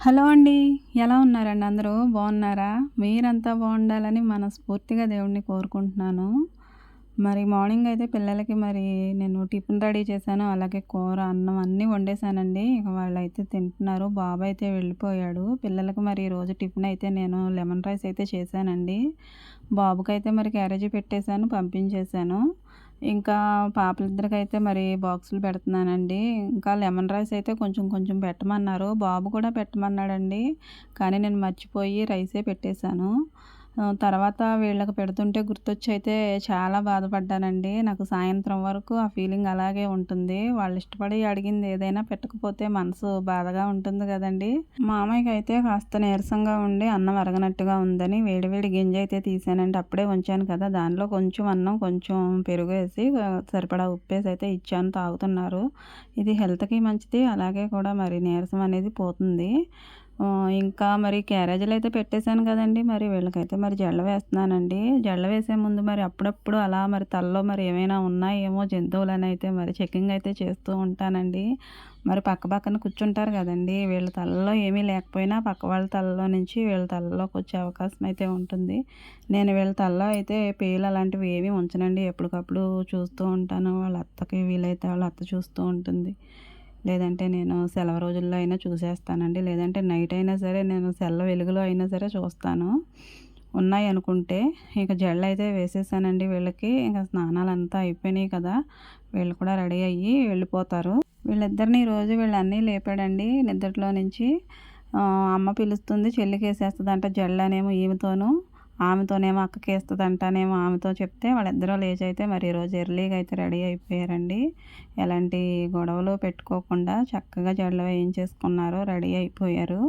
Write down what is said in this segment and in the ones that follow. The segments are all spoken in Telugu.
హలో అండి ఎలా ఉన్నారండి అందరూ? బాగున్నారా? మీరంతా బాగుండాలని మనస్ఫూర్తిగా దేవుణ్ణి కోరుకుంటున్నాను. మరి మార్నింగ్ అయితే పిల్లలకి మరి నేను టిఫిన్ రెడీ చేశాను అలాగే కూర అన్నం అన్నీ వండేసానండి ఇక వాళ్ళు అయితే తింటున్నారు బాబు అయితే వెళ్ళిపోయాడు. పిల్లలకి మరి ఈరోజు టిఫిన్ అయితే నేను లెమన్ రైస్ అయితే చేశానండి. బాబుకైతే మరి క్యారేజీ పెట్టేశాను పంపించేశాను. ఇంకా పాపలిద్దరికైతే మరి బాక్సులు పెడుతున్నానండి. ఇంకా లెమన్ రైస్ అయితే కొంచెం కొంచెం పెట్టమన్నారు. బాబు కూడా పెట్టమన్నాడండి. కానీ నేను మర్చిపోయి రైసే పెట్టేశాను. తర్వాత వీళ్ళకి పెడుతుంటే గుర్తొచ్చి అయితే చాలా బాధపడ్డానండి. నాకు సాయంత్రం వరకు ఆ ఫీలింగ్ అలాగే ఉంటుంది. వాళ్ళు ఇష్టపడి అడిగింది ఏదైనా పెట్టకపోతే మనసు బాధగా ఉంటుంది కదండి. మామయ్యకి అయితే కాస్త నీరసంగా ఉండి అన్నం అరగనట్టుగా ఉందని వేడివేడి గింజ అయితే తీసానండి. అప్పుడే ఉంచాను కదా దానిలో కొంచెం అన్నం కొంచెం పెరుగు వేసి సరిపడా ఉప్పేసి అయితే ఇచ్చాను తాగుతున్నారు. ఇది హెల్త్కి మంచిది అలాగే కూడా మరి నీరసం అనేది పోతుంది. ఇంకా మరి క్యారేజీలు అయితే పెట్టేశాను కదండి. మరి వీళ్ళకైతే మరి జల్ల వేస్తున్నానండి. జల్ల వేసే ముందు మరి అప్పుడప్పుడు అలా మరి తలలో మరి ఏమైనా ఉన్నాయేమో జంతువులని అయితే మరి చెకింగ్ అయితే చేస్తూ ఉంటానండి. మరి పక్క పక్కన కూర్చుంటారు కదండి. వీళ్ళ తలలో ఏమీ లేకపోయినా పక్క వాళ్ళ తలలో నుంచి వీళ్ళ తలలోకి వచ్చే అవకాశం అయితే ఉంటుంది. నేను వీళ్ళ తలలో అయితే పేలు అలాంటివి ఏమీ ఉంచనండి. ఎప్పటికప్పుడు చూస్తూ ఉంటాను. వాళ్ళ అత్తకి వీలైతే వాళ్ళ అత్త చూస్తూ ఉంటుంది. లేదంటే నేను సెలవు రోజుల్లో అయినా చూసేస్తానండి. లేదంటే నైట్ అయినా సరే నేను సెల్ల వెలుగులో అయినా సరే చూస్తాను. ఉన్నాయి అనుకుంటే ఇక జెల్ అయితే వేసేసానండి వీళ్ళకి. ఇంకా స్నానాలు అంతా అయిపోయినాయి కదా. వీళ్ళు కూడా రెడీ అయ్యి వెళ్ళిపోతారు. వీళ్ళిద్దరిని రోజు వీళ్ళన్నీ లేపాడండి. నిద్రలో నుంచి అమ్మ పిలుస్తుంది చెల్లికి వేసేస్తుంది అంట జెళ్ళనేమో ఈమెతోనూ. ఆమెతోనేమో అక్కకి వేస్తుంది అంటానేమో ఆమెతో చెప్తే వాళ్ళిద్దరూ లేచి అయితే మరి ఈరోజు ఎర్లీగా అయితే రెడీ అయిపోయారండి. ఎలాంటి గొడవలు పెట్టుకోకుండా చక్కగా జడలు వేయించేసుకున్నారు రెడీ అయిపోయారు.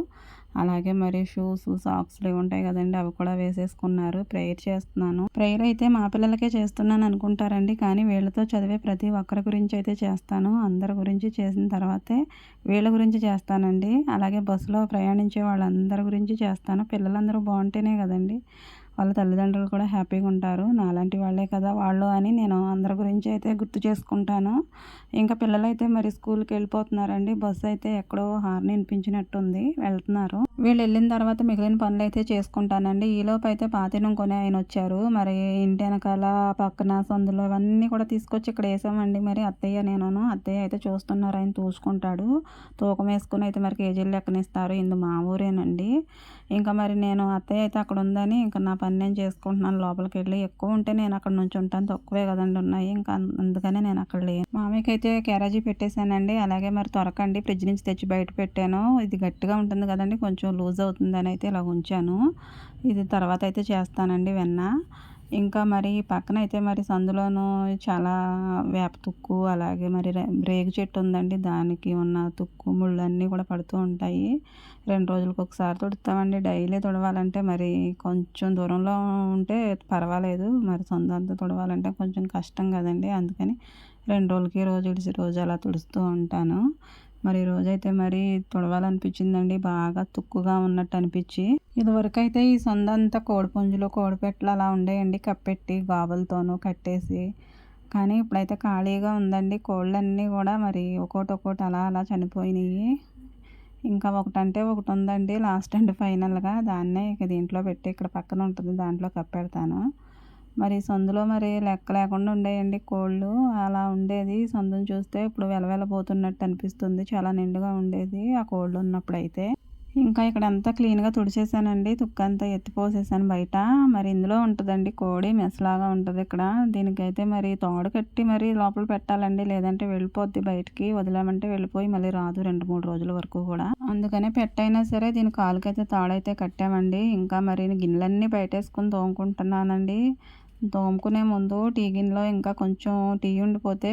అలాగే మరి షూస్ సాక్స్లు ఇవి ఉంటాయి కదండి అవి కూడా వేసేసుకున్నారు. ప్రేయర్ చేస్తున్నాను. ప్రేయర్ అయితే మా పిల్లలకే చేస్తున్నాను అనుకుంటారండి కానీ వీళ్ళతో చదివే ప్రతి ఒక్కరి గురించి అయితే చేస్తాను. అందరి గురించి చేసిన తర్వాతే వీళ్ళ గురించి చేస్తానండి. అలాగే బస్సులో ప్రయాణించే వాళ్ళందరి గురించి చేస్తాను. పిల్లలందరూ బాగుంటేనే కదండి. వాళ్ళ తల్లిదండ్రులు కూడా హ్యాపీగా ఉంటారు. నాలాంటి వాళ్ళే కదా వాళ్ళు అని నేను అందరి గురించి అయితే గుర్తు చేసుకుంటాను. ఇంకా పిల్లలైతే మరి స్కూల్కి వెళ్ళిపోతున్నారండి. బస్సు అయితే ఎక్కడో హార్న్ వినిపించినట్టుంది. వెళ్తున్నారు. వీళ్ళు వెళ్ళిన తర్వాత మిగిలిన పనులు అయితే చేసుకుంటానండి ఈలోపు అయితే పాతినం కొని ఆయన వచ్చారు. మరి ఇంటి వెనకాల పక్కన సందులో ఇవన్నీ కూడా తీసుకొచ్చి ఇక్కడ వేసామండి. మరి అత్తయ్య నేను అత్తయ్య అయితే చూస్తున్నారు. ఆయన చూసుకుంటాడు తూకం వేసుకుని అయితే మరి కేజీలు లెక్కనిస్తారు. ఇందు మా ఊరేనండి. ఇంకా మరి నేను అత్తయ్య అయితే అక్కడ ఉందని ఇంకా నా పని నేను చేసుకుంటున్నాను. లోపలికి వెళ్ళి ఎక్కువ ఉంటే నేను అక్కడ నుంచి ఉంటాను. తక్కువే కదండి ఉన్నాయి. ఇంకా అందుకనే నేను అక్కడ లేను. మామయ్యకి అయితే క్యారేజీ పెట్టేశానండి. అలాగే మరి త్వరకండి. ఫ్రిడ్జ్ నుంచి తెచ్చి బయట పెట్టాను. ఇది గట్టిగా ఉంటుంది కదండి. కొంచెం కొంచెం లూజ్ అవుతుందని అయితే ఇలా ఉంచాను. ఇది తర్వాత అయితే చేస్తానండి వెన్న. ఇంకా మరి పక్కన అయితే మరి సందులోనూ చాలా వేప తుక్కు అలాగే మరి రేగు చెట్టు ఉందండి. దానికి ఉన్న తుక్కు ముళ్ళన్నీ కూడా పడుతూ ఉంటాయి. రెండు రోజులకు ఒకసారి తుడుతామండి డైలీ తుడవాలంటే మరి కొంచెం దూరంలో ఉంటే పర్వాలేదు. మరి సొంతంతా తుడవాలంటే కొంచెం కష్టం కదండి. అందుకని రెండు రోజులకి రోజు ఇడిచి రోజు అలా తుడుస్తూ ఉంటాను. మరి రోజైతే మరి తుడవాలనిపించిందండి. బాగా తుక్కుగా ఉన్నట్టు అనిపించి. ఇదివరకు అయితే ఈ సొందంతా కోడిపుంజులు కోడిపెట్టలు అలా ఉండేయండి. కప్పెట్టి గాబులతోనూ కట్టేసి. కానీ ఇప్పుడైతే ఖాళీగా ఉందండి. కోళ్ళన్నీ కూడా మరి ఒక్కోటి ఒక్కోటి అలా అలా చనిపోయినాయి. ఇంకా ఒకటంటే ఒకటి ఉందండి. లాస్ట్ అండ్ ఫైనల్గా దాన్నే ఇక దీంట్లో పెట్టి ఇక్కడ పక్కన ఉంటుంది. దాంట్లో కప్పెడతాను. మరి సందులో మరి లెక్క లేకుండా ఉండేయండి కోళ్ళు. అలా ఉండేది. సందును చూస్తే ఇప్పుడు వెలవెలబోతున్నట్టు అనిపిస్తుంది. చాలా నిండుగా ఉండేది ఆ కోళ్ళు ఉన్నప్పుడైతే. ఇంకా ఇక్కడ అంతా క్లీన్గా తుడిచేసానండి. తుక్కంతా ఎత్తిపోసేసాను బయట. మరి ఇందులో ఉంటుందండి కోడి మెసలాగా ఉంటుంది ఇక్కడ. దీనికైతే మరి తోడు కట్టి మరి లోపల పెట్టాలండి. లేదంటే వెళ్ళిపోద్ది బయటికి. వదిలామంటే వెళ్ళిపోయి మళ్ళీ రాదు రెండు మూడు రోజుల వరకు కూడా. అందుకనే పెట్టైనా సరే దీని కాలుకైతే తాడైతే కట్టామండి. ఇంకా మరి గిన్నెలన్నీ బయటేసుకుని తోముకుంటున్నానండి. తోముకునే ముందు టీ గిన్నెలో ఇంకా కొంచెం టీ ఉండిపోతే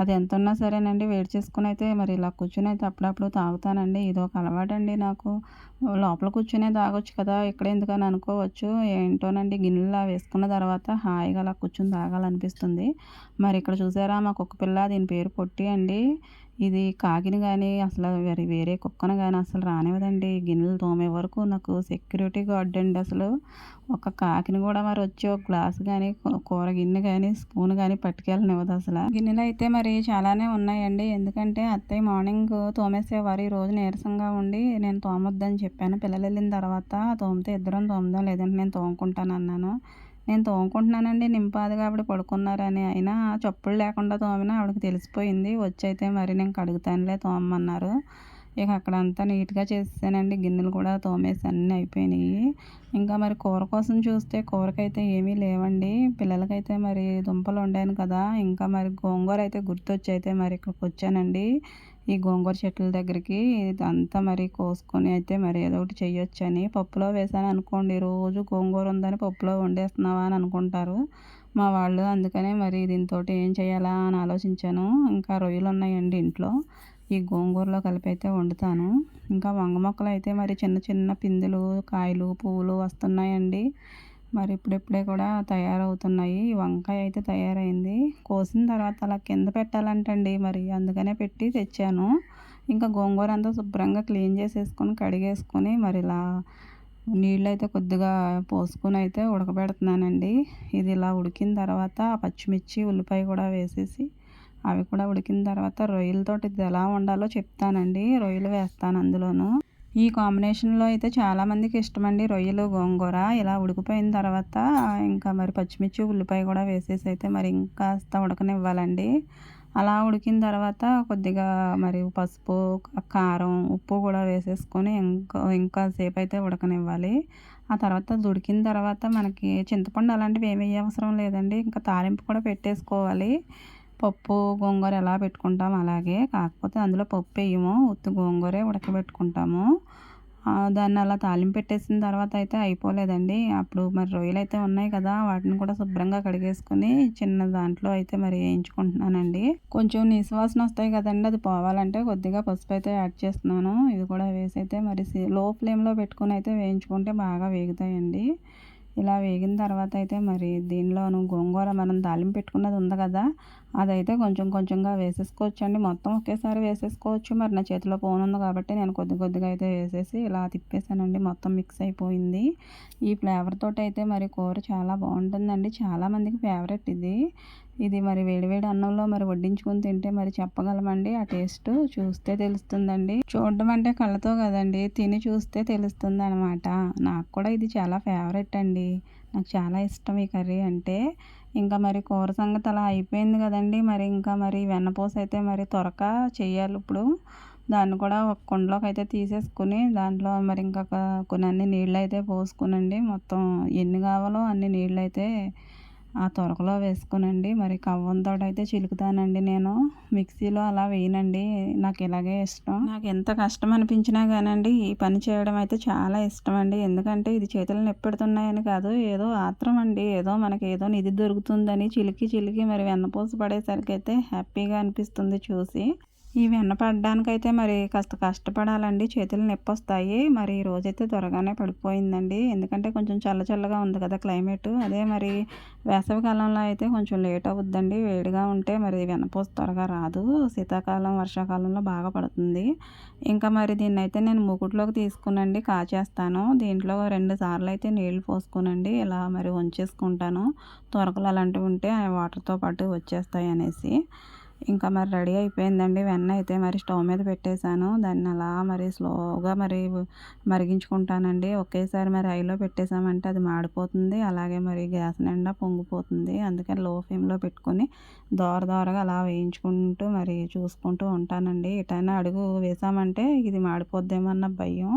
అది ఎంత ఉన్నా సరేనండి. వేడి చేసుకుని అయితే మరి ఇలా కూర్చుని అయితే అప్పుడప్పుడు తాగుతానండి. ఇది ఒక అలవాటండి నాకు. లోపల కూర్చునే తాగొచ్చు కదా ఇక్కడ ఎందుకని అనుకోవచ్చు. ఏంటోనండి గిన్నెలా వేసుకున్న తర్వాత హాయిగా అలా కూర్చుని తాగాలనిపిస్తుంది. మరి ఇక్కడ చూసారా మా కుక్క పిల్ల దీని పేరు పొట్టి అండి. ఇది కాకిని కానీ అసలు వేరే వేరే కుక్కను కానీ అసలు రానివ్వదండి. గిన్నెలు తోమే వరకు నాకు సెక్యూరిటీ గార్డ్ అండి అసలు. ఒక కాకిని కూడా మరి వచ్చి ఒక గ్లాస్ కానీ కూర గిన్నె కానీ స్పూన్ కానీ పట్టుకెళ్ళనివ్వదు అసలు. గిన్నెలు అయితే మరి చాలానే ఉన్నాయండి. ఎందుకంటే అత్తయ్య మార్నింగ్ తోమేసేవారు. ఈ రోజు నీరసంగా ఉండి నేను తోమొద్దని చెప్పాను. పిల్లలు వెళ్ళిన తర్వాత తోమితే ఇద్దరం తోమదాం లేదంటే నేను తోముకుంటాను అన్నాను నేను తోముకుంటున్నానండి నింపాది కాబట్టి పడుకున్నారని. అయినా చెప్పులు లేకుండా తోమినా ఆవిడకి తెలిసిపోయింది. వచ్చైతే మరి నేను కడుగుతానులే తోమన్నారు ఇక అక్కడ అంతా నీట్గా చేసేసానండి. గిన్నెలు కూడా తోమేసి అన్నీ అయిపోయినాయి. ఇంకా మరి కూర కోసం చూస్తే కూరకైతే ఏమీ లేవండి. పిల్లలకైతే మరి దుంపలు వండాను కదా. ఇంకా మరి గోంగూర అయితే గుర్తొచ్చి అయితే మరి ఇక్కడికి వచ్చానండి. ఈ గోంగూర చెట్ల దగ్గరికి ఇదంతా మరి కోసుకొని అయితే మరి ఏదో ఒకటి చేయొచ్చని పప్పులో వేసాను అనుకోండి. రోజు గోంగూర ఉందని పప్పులో వండేస్తున్నావా అని అనుకుంటారు. మా వాళ్ళు అందుకనే మరి దీంతో ఏం చేయాలా అని ఆలోచించాను. ఇంకా రొయ్యలు ఉన్నాయండి ఇంట్లో. ఈ గోంగూరలో కలిపి అయితే వండుతాను. ఇంకా వంగ మొక్కలు అయితే మరి చిన్న చిన్న పిందెలు కాయలు పువ్వులు వస్తున్నాయండి. మరి ఇప్పుడిప్పుడే కూడా తయారవుతున్నాయి. వంకాయ అయితే తయారైంది. కోసిన తర్వాత అలా కింద పెట్టాలంటండి మరి. అందుకనే పెట్టి తెచ్చాను. ఇంకా గోంగూర అంతా శుభ్రంగా క్లీన్ చేసేసుకొని కడిగేసుకొని మరి ఇలా నీళ్ళు అయితే కొద్దిగా పోసుకొని అయితే ఉడకబెడుతున్నానండి. ఇది ఇలా ఉడికిన తర్వాత పచ్చిమిర్చి ఉల్లిపాయ కూడా వేసేసి అవి కూడా ఉడికిన తర్వాత రొయ్యలతోటి ఇది ఎలా వండాలో చెప్తానండి. రొయ్యలు వేస్తాను అందులోనూ. ఈ కాంబినేషన్లో అయితే చాలామందికి ఇష్టమండి రొయ్యలు గోంగూర. ఇలా ఉడికిపోయిన తర్వాత ఇంకా మరి పచ్చిమిర్చి ఉల్లిపాయ కూడా వేసేసి అయితే మరి ఇంకాస్త ఉడకనివ్వాలండి. అలా ఉడికిన తర్వాత కొద్దిగా మరి పసుపు కారం ఉప్పు కూడా వేసేసుకొని ఇంకా ఇంకా సేపు అయితే ఉడకనివ్వాలి. ఆ తర్వాత ఉడికిన తర్వాత మనకి చింతపండు అలాంటివి ఏమి అవసరం లేదండి. ఇంకా తాలింపు కూడా పెట్టేసుకోవాలి. పప్పు గోంగూర ఎలా పెట్టుకుంటాం అలాగే కాకపోతే అందులో పప్పు వేయము ఉత్తి గోంగూరే ఉడకబెట్టుకుంటాము. దాన్ని అలా తాలింపు పెట్టేసిన తర్వాత అయితే అయిపోలేదండి. అప్పుడు మరి రొయ్యలు అయితే ఉన్నాయి కదా వాటిని కూడా శుభ్రంగా కడిగేసుకుని చిన్న దాంట్లో అయితే మరి వేయించుకుంటున్నానండి. కొంచెం నిశ్వాసన వస్తాయి కదండి అది పోవాలంటే కొద్దిగా పసుపు అయితే యాడ్ చేస్తున్నాను. ఇది కూడా వేసి అయితే మరి లో ఫ్లేమ్లో పెట్టుకుని అయితే వేయించుకుంటే బాగా వేగుతాయండి. ఇలా వేగిన తర్వాత అయితే మరి దీనిలోను గోంగూర మనం తాలింపు పెట్టుకున్నది ఉంది కదా అదైతే కొంచెం కొంచెంగా వేసేసుకోవచ్చు అండి మొత్తం ఒకేసారి వేసేసుకోవచ్చు. మరి నా చేతిలో ఫోన్ ఉంది కాబట్టి నేను కొద్ది కొద్దిగా అయితే వేసేసి ఇలా తిప్పేసానండి మొత్తం మిక్స్ అయిపోయింది. ఈ ఫ్లేవర్ తోటి అయితే మరి కూర చాలా బాగుంటుందండి. చాలామందికి ఫేవరెట్ ఇది. ఇది మరి వేడివేడి అన్నంలో మరి వడ్డించుకొని తింటే మరి చెప్పగలమండి? ఆ టేస్ట్ చూస్తే తెలుస్తుందండి. చూడడం అంటే కళ్ళతో కదండి. తిని చూస్తే తెలుస్తుంది అనమాట నాకు కూడా ఇది చాలా ఫేవరెట్ అండి. నాకు చాలా ఇష్టం ఈ కర్రీ అంటే. ఇంకా మరి కూర సంగతి అలా అయిపోయింది కదండి. మరి ఇంకా మరి వెన్నపూస అయితే మరి త్వరక చేయాలి ఇప్పుడు. దాన్ని కూడా ఒక కుండలోకి అయితే తీసేసుకుని దాంట్లో మరి ఇంకా కొన్ని అన్ని నీళ్ళు అయితే పోసుకునండి. మొత్తం ఎన్ని కావాలో అన్ని నీళ్ళు అయితే ఆ తొరకలో వేసుకునండి. మరి కవ్వంతో అయితే చిలుకుతానండి నేను. మిక్సీలో అలా వేయనండి. నాకు ఇలాగే ఇష్టం. నాకు ఎంత కష్టం అనిపించినా కానండి ఈ పని చేయడం అయితే చాలా ఇష్టం అండి ఎందుకంటే ఇది చేతులు నొప్పెడుతున్నాయని కాదు ఏదో ఆత్రం అండి. ఏదో మనకి ఏదో నిధి దొరుకుతుందని చిలికి చిలికి మరి వెన్నపూస పడేసరికి అయితే హ్యాపీగా అనిపిస్తుంది చూసి. ఈ వెన్న మరి కాస్త కష్టపడాలండి. చేతులు నొప్పి వస్తాయి మరి రోజైతే త్వరగానే పడిపోయిందండి. ఎందుకంటే కొంచెం చల్ల చల్లగా ఉంది కదా క్లైమేట్. అదే మరి వేసవి కాలంలో అయితే కొంచెం లేట్ అవుద్దండి. వేడిగా ఉంటే మరి వెన్నపూస త్వరగా రాదు. శీతాకాలం వర్షాకాలంలో బాగా పడుతుంది. ఇంకా మరి దీన్ని అయితే నేను మూకుట్లోకి తీసుకునండి. కాచేస్తాను. దీంట్లో రెండు సార్లు అయితే నీళ్ళు పోసుకునండి. ఇలా మరి వంచేసుకుంటాను త్వరకలు అలాంటివి ఉంటే వాటర్తో పాటు వచ్చేస్తాయి అనేసి. ఇంకా మరి రెడీ అయిపోయిందండి. వెన్న అయితే మరి స్టవ్ మీద పెట్టేశాను. దాన్ని అలా మరి స్లోగా మరి మరిగించుకుంటానండి. ఒకేసారి మరి ఐలో పెట్టేసామంటే అది మాడిపోతుంది. అలాగే మరి గ్యాస్ నిండా పొంగిపోతుంది. అందుకని లో ఫ్లేమ్లో పెట్టుకొని దోర దోరగా అలా వేయించుకుంటూ మరి చూసుకుంటూ ఉంటానండి. ఎటైనా అడుగు వేసామంటే ఇది మాడిపోద్దేమన్న భయం.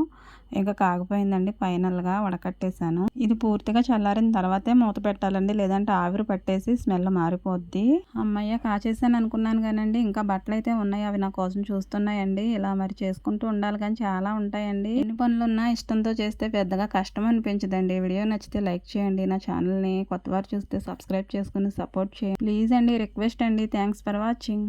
ఇంకా కాగిపోయిందండి. ఫైనల్గా వడకట్టేశాను. ఇది పూర్తిగా చల్లారిన తర్వాతే మూత పెట్టాలండి. లేదంటే ఆవిరి పట్టేసి స్మెల్ మారిపోద్ది. అమ్మయ్య కాచేసాను అనుకున్నాను కానండి. ఇంకా బట్టలు అయితే ఉన్నాయి. అవి నా కోసం చూస్తున్నాయండి. ఇలా మరి చేసుకుంటూ ఉండాలి కానీ చాలా ఉంటాయండి. ఎన్ని పనులు ఉన్నా ఇష్టంతో చేస్తే పెద్దగా కష్టం అనిపించదండి. వీడియో నచ్చితే లైక్ చేయండి. నా ఛానల్ని కొత్తవారు చూస్తే సబ్స్క్రైబ్ చేసుకుని సపోర్ట్ చేయండి. ప్లీజ్ అండి. రిక్వెస్ట్ అండి. Thanks for watching.